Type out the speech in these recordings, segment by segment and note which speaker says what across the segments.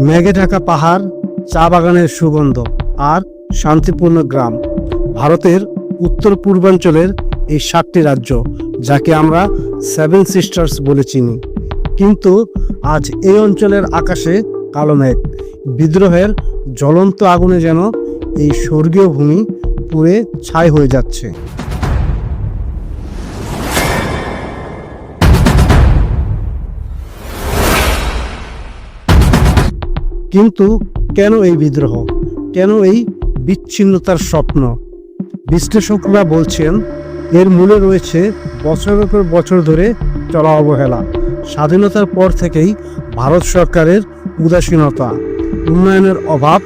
Speaker 1: মেঘে ঢাকা পাহাড়, চা বাগানের সুগন্ধ আর শান্তিপূর্ণ গ্রাম। ভারতের উত্তর পূর্বাঞ্চলের এই সাতটি রাজ্য, যাকে আমরা সেভেন সিস্টার্স বলে চিনি। কিন্তু আজ এই অঞ্চলের আকাশে কালো মেঘ। বিদ্রোহের জ্বলন্ত আগুনে যেন এই স্বর্গীয় ভূমি পুড়ে ছাই হয়ে যাচ্ছে। কিন্তু কেন এই বিদ্রোহ? কেন এই বিচ্ছিন্নতার স্বপ্ন? বিশ্লেষকরা বলছেন, এর মূলে রয়েছে বছরের পর বছর ধরে চলা অবহেলা, স্বাধীনতার পর থেকেই ভারত সরকারের উদাসীনতা, উন্নয়নের অভাব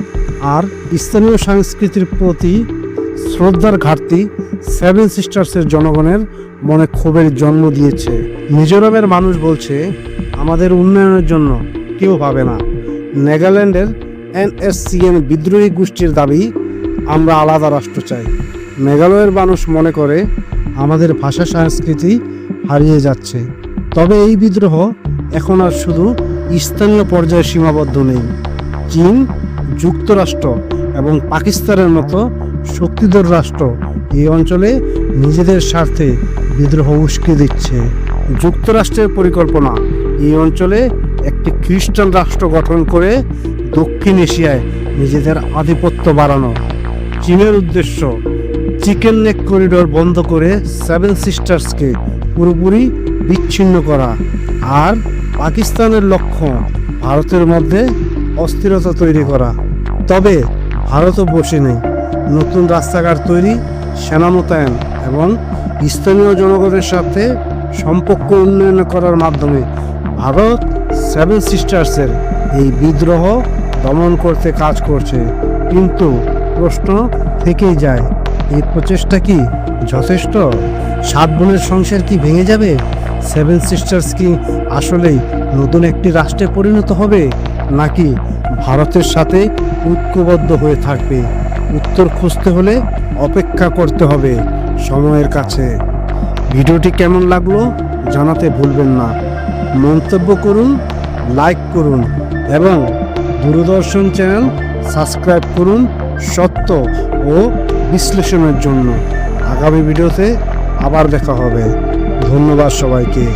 Speaker 1: আর স্থানীয় সংস্কৃতির প্রতি শ্রদ্ধার ঘাটতি সেভেন সিস্টার্সের জনগণের মনে ক্ষোভের জন্ম দিয়েছে। মিজোরামের মানুষ বলছে, আমাদের উন্নয়নের জন্য কেউ ভাবে না। নেদারল্যান্ডের এনএসসিএন বিদ্রোহী গোষ্ঠীর দাবি, আমরা আলাদা রাষ্ট্র চাই। মেঘালয়ের মানুষ মনে করে, আমাদের ভাষা সংস্কৃতি হারিয়ে যাচ্ছে। তবে এই বিদ্রোহ এখন আর শুধু স্থানীয় পর্যায়ে সীমাবদ্ধ নেই। চীন যুক্তরাষ্ট্র এবং পাকিস্তানের মতো শক্তিধর রাষ্ট্র এই অঞ্চলে নিজেদের স্বার্থে বিদ্রোহ উস্কে দিচ্ছে। যুক্তরাষ্ট্রের পরিকল্পনা, এই অঞ্চলে একটি খ্রিস্টান রাষ্ট্র গঠন করে দক্ষিণ এশিয়ায় নিজেদের আধিপত্য বাড়ানো। চীনের উদ্দেশ্য, চিকেন নেক করিডোর বন্ধ করে সেভেন সিস্টার্সকে পুরোপুরি বিচ্ছিন্ন করা। আর পাকিস্তানের লক্ষ্য, ভারতের মধ্যে অস্থিরতা তৈরি করা। তবে ভারতও বসে নেই। নতুন রাস্তাঘাট তৈরি, সেনা মোতায়েন এবং স্থানীয় জনগণের সাথে সম্পর্ক উন্নয়ন করার মাধ্যমে ভারত সেভেন সিস্টার্সের এই বিদ্রোহ দমন করতে কাজ করছে। কিন্তু প্রশ্ন থেকেই যায়, এই প্রচেষ্টা কি যথেষ্ট? সাত বোনের সংসার কি ভেঙে যাবে? সেভেন সিস্টার্স কি আসলেই নতুন একটি রাষ্ট্রে পরিণত হবে? নাকি ভারতের সাথে ঐক্যবদ্ধ হয়ে থাকবে? উত্তর খুঁজতে হলে অপেক্ষা করতে হবে সময়ের কাছে। ভিডিওটি কেমন লাগল জানাতে ভুলবেন না। মন্তব্য করুন লাইক করুন এবং দূরদর্শন চ্যানেল সাবস্ক্রাইব করুন সত্য ও বিশ্লেষণের জন্য। আগামী ভিডিওতে আবার দেখা হবে। ধন্যবাদ সবাইকে।